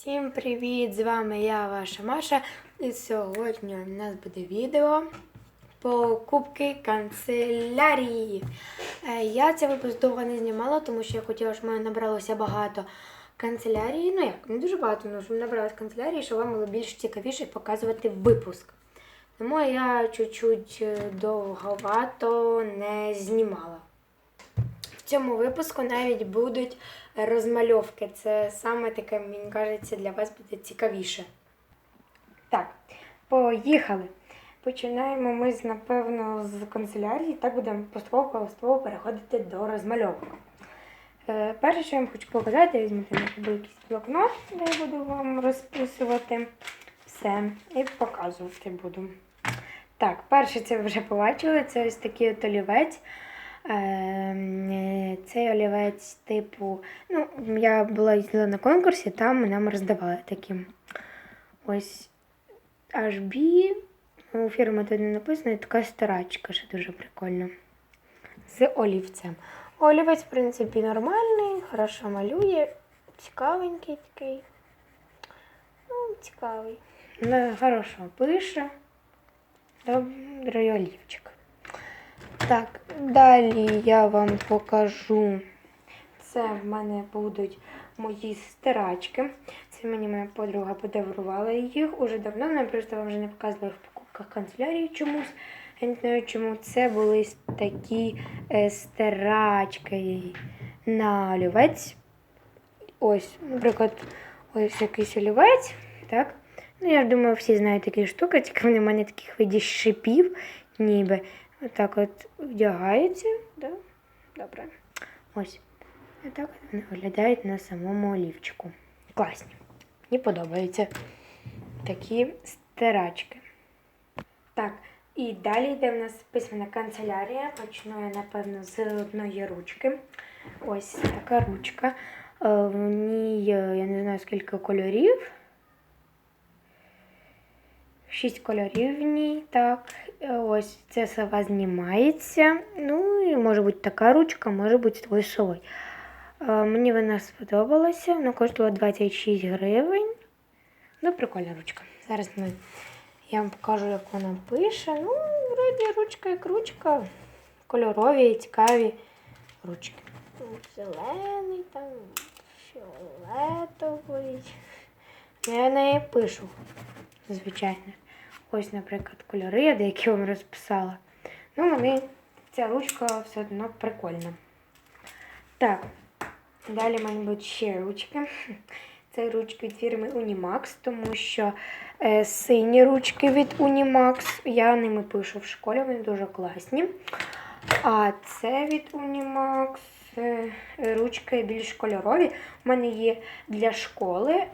Всім привіт! З вами я, ваша Маша. І сьогодні у нас буде відео покупки канцелярії. Е, Я цей випуск довго не знімала, тому що я хотіла, щоб мене набралося багато канцелярії. Ну як, не дуже багато, але щоб набралось канцелярії, щоб вам було більш цікавіше показувати випуск. Тому я чуть-чуть е, довговато не знімала. Цьому випуску навіть будуть розмальовки. Це саме таке, мені кажеться, для вас буде цікавіше. Так, поїхали. Починаємо ми, напевно, з канцелярії, так будемо поступово-поступово переходити до розмальовок. Е, перше, що я вам хочу показати, на собі якийсь блокнот, де я буду вам розписувати все і показувати буду. Так, перше, це ви вже побачили, це ось такий олівець. Ем, е, Цей олівець, типу, ну, я була їздила на конкурсі, там нам роздавали такі. Ось HB. У фірми тут не написано, і така старачка, що дуже прикольно. З олівцем. Олівець, в принципі, нормальний, хорошо малює, цікавенький такий. Ну, цікавий. Ну, Хорошо пише. Добрий олівчик. Так, далі я вам покажу. Це в мене будуть мої стирачки. Це мені моя подруга подарувала їх уже давно, але просто вам вже не показувала в покупках канцелярії чомусь. Я не знаю чому. Це були такі е, стирачки на олівець. Ось, наприклад, ось якийсь олівець. Так? Ну, я думаю, всі знають такі штуки, тільки вони в мене таких виді шипів, ніби. Отак от вдягається. Да? Добре. Ось. Отак от вони виглядають на самому олівчику. Класні. Мені подобаються такі стирачки. Так, і далі йде в нас письменна канцелярія. Почну я, напевно, з одної ручки. Ось така ручка. Е, В ній е, я не знаю скільки кольорів. Шість кольорів в ній, так. Ось це сова знімається. Ну і може бути така ручка, може бути твій совий. Е, Мені вона сподобалася, вона коштувала 26 гривень. Ну, прикольна ручка. Зараз ми, я вам покажу, як вона пише. Ну, вроді ручка як ручка. Кольорові, цікаві ручки. Зелений там, фіолетовий. Я неї пишу, звичайно. Ось, наприклад, кольори, я деякі вам розписала. Ну, вони, ця ручка все одно прикольна. Так, далі мене ще ручки. Це ручки від фірми Unimax, тому що е, сині ручки від Unimax. Я ними пишу в школі, вони дуже класні. А це від Unimax ручки більш кольорові. У мене є для школи е,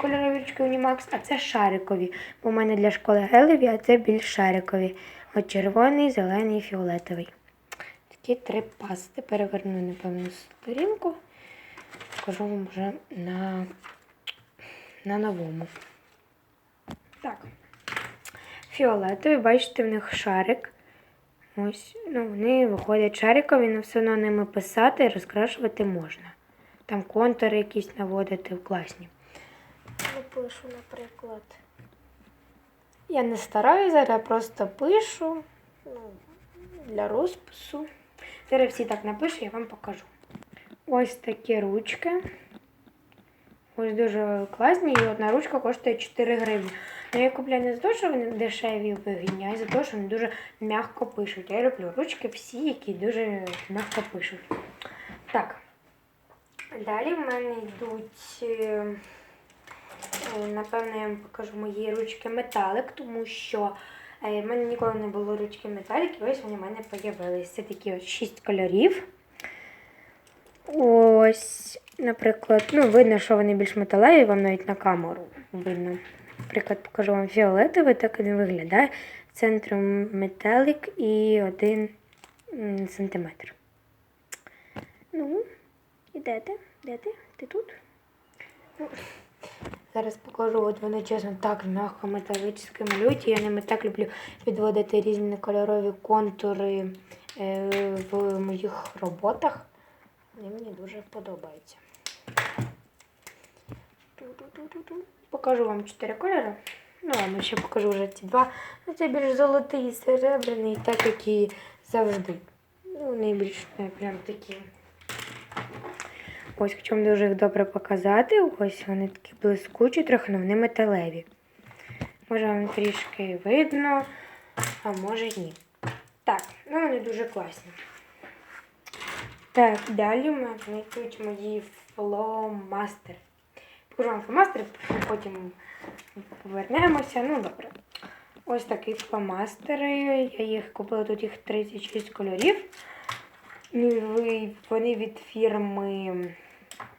кольорові ручки Unimax, а це шарикові. Бо у мене для школи гелеві, а це більш шарикові. От червоний, зелений і фіолетовий. Такі три пасти. Переверну, напевно, сторінку. Покажу вам вже на, на новому. Так. Фіолетові, бачите, в них шарик. Ось, ну, вони виходять шарикові, але все одно ними писати розкрашувати можна. Там контури якісь наводити класні. Напишу, наприклад. Я не стараюся, зараз я просто пишу ну, для розпису. Зараз всі так напишу, я вам покажу. Ось такі ручки. Ось дуже класні, і одна ручка коштує 4 гривні. Ну, я купляю не за те, що вони дешеві вигідні, а за те, що вони дуже м'яко пишуть. Я люблю ручки всі, які дуже м'яко пишуть. Так. Далі в мене йдуть, е, е, напевно, я вам покажу мої ручки металик, тому що е, в мене ніколи не було ручки металік, і ось вони в мене з'явилися. Це такі ось 6 кольорів. Ось, наприклад, ну, видно, що вони більш металеві, вам навіть на камеру видно. Наприклад, покажу вам фіолетовий, так він виглядає. Центром металік і один сантиметр. Ну, і де ти? Тут? Ну, Зараз покажу, от вони чесно так м'яко металічно малюють. Я ними так люблю підводити різні кольорові контури е, в моїх роботах. Вони мені дуже подобаються. Ту-ту-ту-ту-ту. Покажу вам чотири кольори. Ну, ладно, ще покажу вже ці два. Ну, це більш золотий, серебряний, так як і завжди. Ну, вони більш не прям такі. Ось хочу вам дуже їх добре показати. Ось вони такі блискучі, трохи, вони металеві. Може вам трішки видно, а може ні. Так, ну вони дуже класні. Так, далі в мене йдуть мої фломастери. Покажу вам фломастери, потім повернемося. Ну, добре. Ось такі фломастери. Я їх купила тут їх 36 кольорів. Ну, Вони від фірми.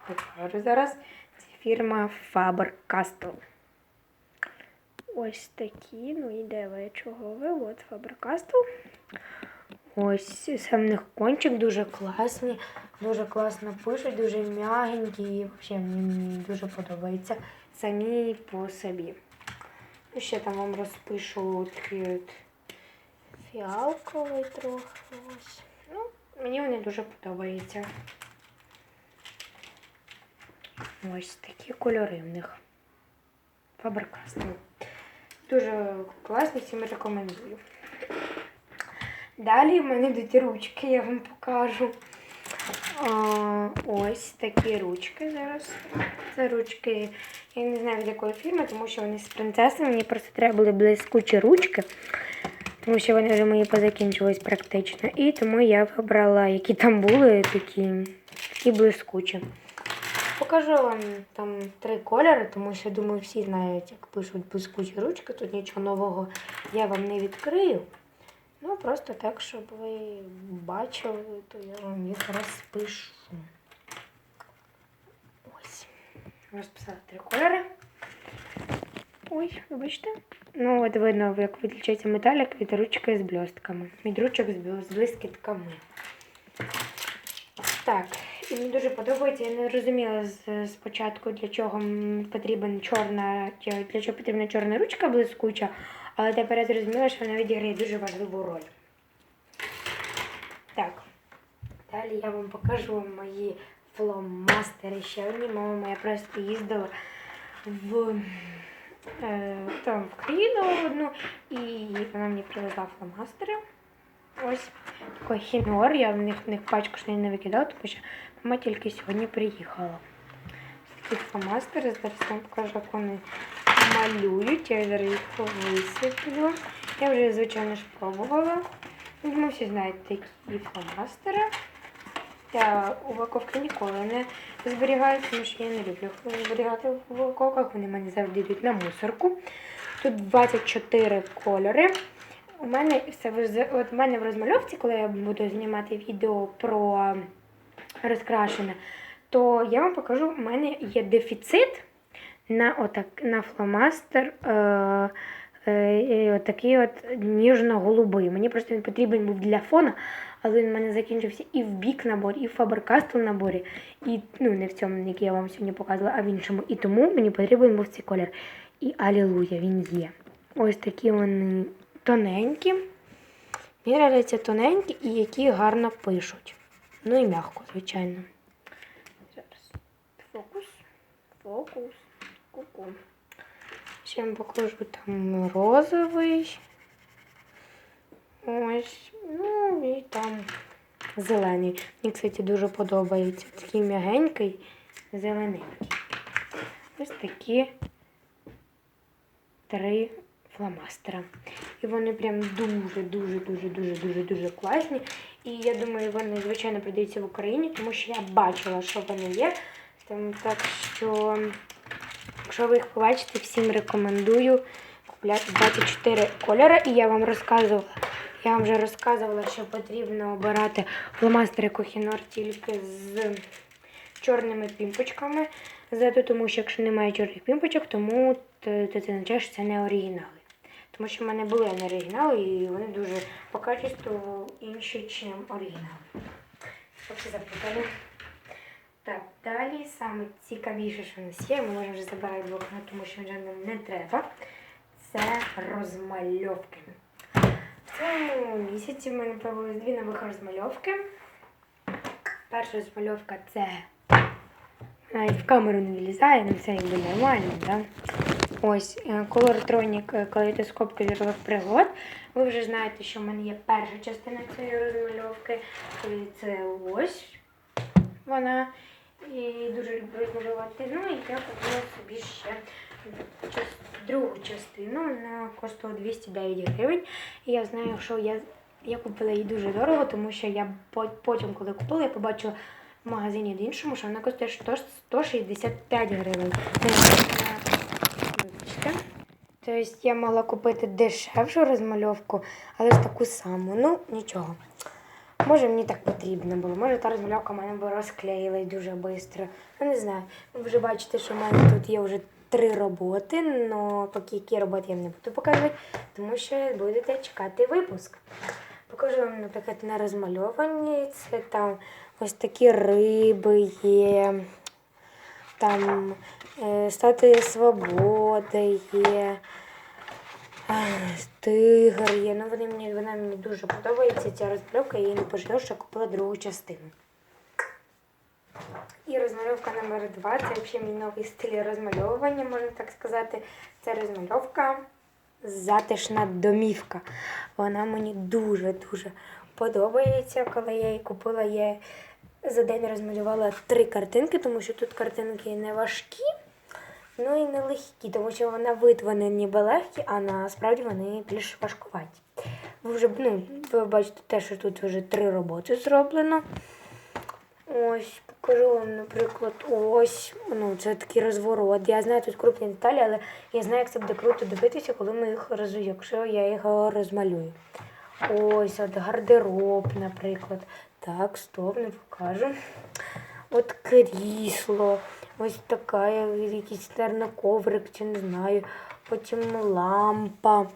Покажу зараз. Це фірма Faber-Castell. Ось такі, ну і де ви чого ви? От Faber-Castell. Ось сам них кончик дуже класний, дуже класно пишуть, дуже м'ягенькі і взагалі мені дуже подобається самі по собі. Ну, ще там вам розпишу такий от фіалковий трохи. Ось. Ну, мені вони дуже подобаються. Ось такі кольори в них. Faber-Castell. Дуже класні, всім рекомендую. Далі в мене йдуть ручки, я вам покажу. А, ось такі ручки зараз. Це ручки, я не знаю від якої фірми, тому що вони з принцеси. Мені просто треба були блискучі ручки, тому що вони вже мої позакінчились практично. І тому я вибрала, які там були, такі, такі блискучі. Покажу вам там три кольори, тому що думаю, всі знають, як пишуть блискучі ручки. Тут нічого нового я вам не відкрию. Ну, просто так, щоб ви бачили, то я вам їх розпишу. Ось. Розписала три кольори. Ой, вибачте. Ну, от видно, як відлічається металік від ручки з блістками. Від ручок з блискітками. Так, і мені дуже подобається. Я не розуміла спочатку, для чого м, потрібен чорна, для чого потрібна чорна ручка блискуча, але тепер я зрозуміла, що вона відіграє дуже важливу роль. Так, далі я вам покажу мої фломастери ще одні. Мама моя просто їздила в, е, там, в країну одну, і вона мені привезла фломастери. Ось такий хінор. Я в них, в них пачку ж не викидала, тому що мама тільки сьогодні приїхала. Такі фломастери, зараз вам покажу, як вони малюють. Я зараз їх висиплю. Я вже, звичайно ж, пробувала. Думаю, всі знають такі фломастери. Я упаковки ніколи не зберігаю, тому що я не люблю зберігати в упаковках. Вони в мене завжди йдуть на мусорку. Тут 24 кольори. У мене все от в мене в розмальовці, коли я буду знімати відео про розкрашене, то я вам покажу, у мене є дефіцит на, отак, на фломастер. Е, е, отакий от ніжно-голубий. Мені просто він потрібен був для фона, але він в мене закінчився і в бік наборі, і в Faber-Castell наборі, і ну, не в цьому, який я вам сьогодні показувала, а в іншому. І тому мені потрібен був цей колір. І алілуя, він є. Ось такі вони тоненькі. Мені радяться тоненькі і які гарно пишуть. Ну і м'яко, звичайно. Зараз. Фокус. Фокус. Ку-ку. Ще вам покажу там розовий. Ось. Ну і там зелений. Мені, кстати, дуже подобається. Такий м'ягенький, зелененький. Ось такі три фломастера. І вони прям дуже, дуже, дуже, дуже, дуже, дуже класні. І я думаю, вони, звичайно, продаються в Україні, тому що я бачила, що вони є. Там, так що, якщо ви їх побачите, всім рекомендую купляти 24 кольори. І я вам розказувала, я вам вже розказувала, що потрібно обирати фломастери Кохінор тільки з чорними пімпочками. Ззаду, тому що якщо немає чорних пімпочок, тому то, це означає, що це не оригінали. Тому що в мене були не оригінали, і вони дуже по качеству інші, ніж оригінали. Всі запитали. Так, далі саме цікавіше, що в нас є, ми можемо вже забирати блокнот, тому що вже нам не треба. Це розмальовки. В цьому місяці в мене появилось дві нових розмальовки. Перша розмальовка це навіть в камеру не влізає, ну це якби нормально, да? Ось е, Colortronic е, калейдоскоп кольорових пригод. Ви вже знаєте, що в мене є перша частина цієї розмальовки. І це ось вона. І дуже люблю розмалювати. Ну і я купила собі ще другу частину. Вона коштувала 209 гривень. І я знаю, що я, я купила її дуже дорого, тому що я потім, коли купила, я побачила в магазині в іншому, що вона коштує 165 гривень. Ну. Тобто я могла купити дешевшу розмальовку, але ж таку саму. Ну, нічого. Може, мені так потрібно було. Може, та розмальовка мене б розклеїлась дуже швидко. Ну, не знаю. Ви вже бачите, що в мене тут є вже три роботи, але поки які роботи я не буду показувати, тому що будете чекати випуск. Покажу вам, наприклад, на розмальовані. Це там ось такі риби є. Там е, статуя свободи є. Тигр є. Ну, вони мені, вона мені дуже подобається ця розмальовка, я її не пожалію, що купила другу частину. І розмальовка номер два це взагалі мій новий стиль розмальовування, можна так сказати. Це розмальовка затишна домівка. Вона мені дуже-дуже подобається. Коли я її купила, я за день розмалювала три картинки, тому що тут картинки не важкі, ну і не легкі, тому що вона вид вони ніби легкі, а насправді вони більш важкуваті. Ви вже ну, ви бачите те, що тут вже три роботи зроблено. Ось, покажу вам, наприклад, ось, ну, це такий розворот. Я знаю тут крупні деталі, але я знаю, як це буде круто дивитися, коли ми їх роз... якщо я їх розмалюю. Ось, от гардероб, наприклад. Так, стоп, не покажу. От крісло, ось така, якийсь терноковрик, чи не знаю. Потім лампа,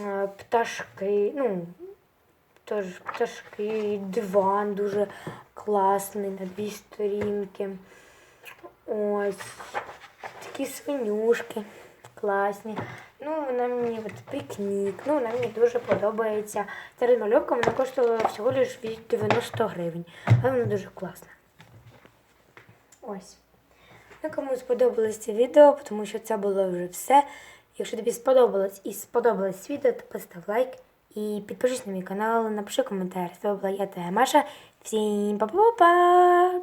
е, пташки, ну, Тож пташки, диван дуже класний на дві сторінки. Ось такі свинюшки класні. Ну, вона мені от пікнік. Ну, вона мені дуже подобається. Ця розмальовка вона коштувала всього лиш 90 гривень. Але вона дуже класна. Ось. Ну, кому сподобалось це відео, тому що це було вже все. Якщо тобі сподобалось і сподобалось відео, то постав лайк і підпишись на мій канал, напиши коментар. З тобою була я та Маша. Всім па-па-па!